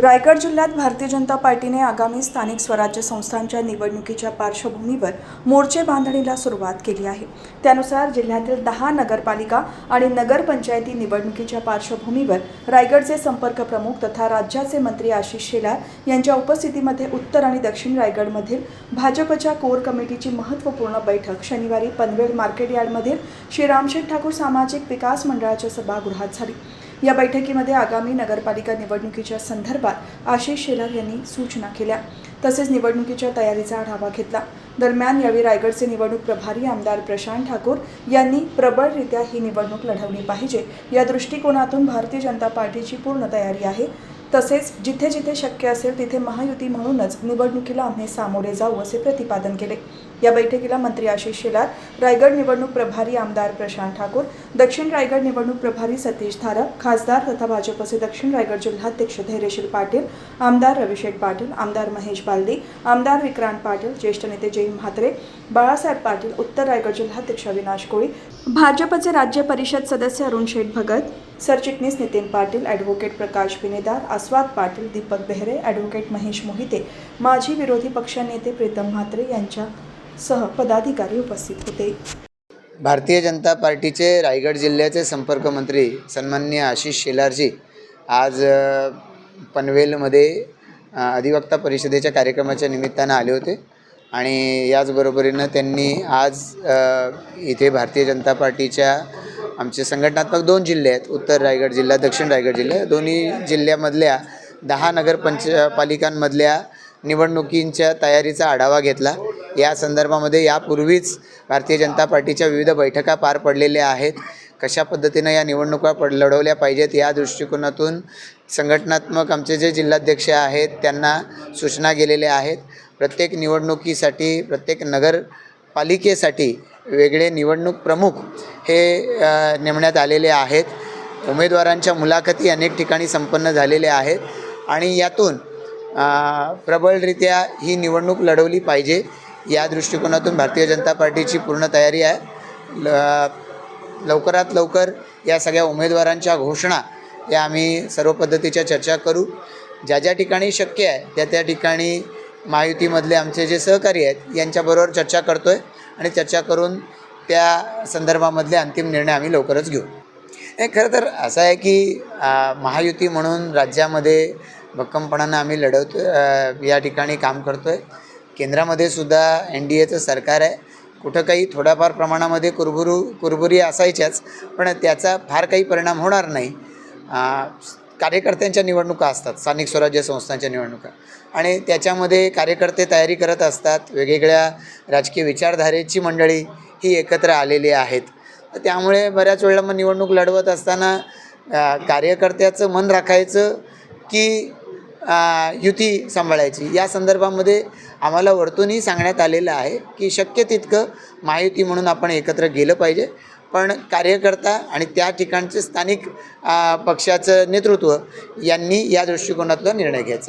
रायगड जिल्ह्यात भारतीय जनता पार्टीने आगामी स्थानिक स्वराज्य संस्थांच्या निवडणुकीच्या पार्श्वभूमीवर मोर्चे बांधणीला सुरुवात केली आहे. त्यानुसार जिल्ह्यातील दहा नगरपालिका आणि नगरपंचायती निवडणुकीच्या पार्श्वभूमीवर रायगडचे संपर्क प्रमुख तथा राज्याचे मंत्री आशिष शेलार यांच्या उपस्थितीमध्ये उत्तर आणि दक्षिण रायगडमधील भाजपच्या कोर कमिटीची महत्त्वपूर्ण बैठक शनिवारी पनवेल मार्केट यार्डमधील श्री रामशेठ ठाकूर सामाजिक विकास मंडळाच्या सभागृहात झाली. या बैठकीमध्ये आगामी नगरपालिका निवडणुकीच्या संदर्भात आशिष शेलार यांनी सूचना केल्या. तसेच निवडणुकीच्या तयारीचा आढावा घेतला. दरम्यान यावेळी रायगडचे निवडणूक प्रभारी आमदार प्रशांत ठाकूर यांनी प्रबळरित्या ही निवडणूक लढवली पाहिजे. या दृष्टिकोनातून भारतीय जनता पार्टीची पूर्ण तयारी आहे. तसेच जिथे जिथे शक्य असेल तिथे महायुती म्हणूनच निवडणुकीला आम्ही सामोरे जाऊ असे प्रतिपादन केले. या बैठकीला मंत्री आशिष शेलार रायगड निवडणूक प्रभारी आमदार प्रशांत ठाकूर दक्षिण रायगड निवडणूक प्रभारी सतीश धारक खासदार तथा भाजपचे दक्षिण रायगड जिल्हाध्यक्ष धैर्यशील पाटील आमदार रविशेठ पाटील आमदार महेश बालदी आमदार विक्रांत पाटील ज्येष्ठ नेते जय म्हात्रे बाळासाहेब पाटील उत्तर रायगड जिल्हाध्यक्ष अविनाश कोळी भाजपचे राज्य परिषद सदस्य अरुण शेठ भगत सरचिटणीस नितीन पाटील ॲडव्होकेट प्रकाश बिनेदार आस्वाद पाटील दीपक बेहरे ॲडव्होकेट महेश मोहिते माजी विरोधी पक्षनेते प्रीतम म्हात्रे यांच्यासह पदाधिकारी उपस्थित होते. भारतीय जनता पार्टीचे रायगड जिल्ह्याचे संपर्क मंत्री आशिष शेलारजी आज पनवेलमध्ये अधिवक्ता परिषदेच्या कार्यक्रमाच्या निमित्तानं आले होते आणि याचबरोबरीनं त्यांनी आज इथे भारतीय जनता पार्टीच्या आमचे संघटनात्मक दोन जिल्हे आहेत. उत्तर रायगड जिल्हा दक्षिण रायगड जिल्हा. दोन्ही जिल्ह्यामधल्या दहा नगरपंच पालिकांमधल्या निवडणुकींच्या तयारीचा आढावा घेतला. या संदर्भामध्ये यापूर्वीच भारतीय जनता पार्टीच्या विविध बैठका पार पडलेल्या आहेत. कशा पद्धतीनं या निवडणुका पड लढवल्या पाहिजेत या दृष्टिकोनातून संघटनात्मक आमचे जे जिल्हाध्यक्ष आहेत त्यांना सूचना गेलेल्या आहेत. प्रत्येक निवडणुकीसाठी प्रत्येक नगरपालिकेसाठी वेगळे निवडणूक प्रमुख हे नेमण्यात आलेले आहेत. उमेदवारांच्या मुलाखती अनेक ठिकाणी संपन्न झालेल्या आहेत आणि यातून प्रबळरित्या ही निवडणूक लढवली पाहिजे. या दृष्टिकोनातून भारतीय जनता पार्टीची पूर्ण तयारी आहे. ल लवकरात लवकर या सगळ्या उमेदवारांच्या घोषणा या आम्ही सर्व पद्धतीच्या चर्चा करू. ज्या ज्या ठिकाणी शक्य आहे त्या त्या ठिकाणी महायुतीमधले आमचे जे सहकारी आहेत यांच्याबरोबर चर्चा करतो आहे आणि चर्चा करून त्या संदर्भामधले अंतिम निर्णय आम्ही लवकरच घेऊ. नाही खरं तर असं आहे की महायुती म्हणून राज्यामध्ये भक्कमपणानं आम्ही लढवतो या ठिकाणी काम करतो आहे केंद्रामध्ये सुद्धा एन डी एचं सरकार आहे. कुठं काही थोड्याफार प्रमाणामध्ये कुरबुरू कुरबुरी असायच्याच पण त्याचा फार काही परिणाम होणार नाही. कार्यकर्त्यांच्या निवडणुका असतात स्थानिक स्वराज्य संस्थांच्या निवडणुका. आणि त्याच्यामध्ये कार्यकर्ते तयारी करत असतात वेगवेगळ्या राजकीय विचारधारेची मंडळी ही एकत्र आलेली आहेत. तर त्यामुळे बऱ्याच वेळेला मग निवडणूक लढवत असताना कार्यकर्त्याचं मन राखायचं की युती सांभाळायची. या संदर्भामध्ये आम्हाला वरतूनही सांगण्यात आलेलं आहे की शक्य तितकं महायुती म्हणून आपण एकत्र गेलं पाहिजे. पण कार्यकर्ता आणि त्या ठिकाणचे स्थानिक पक्षाचं नेतृत्व यांनी या दृष्टिकोनातला निर्णय घ्यायचा.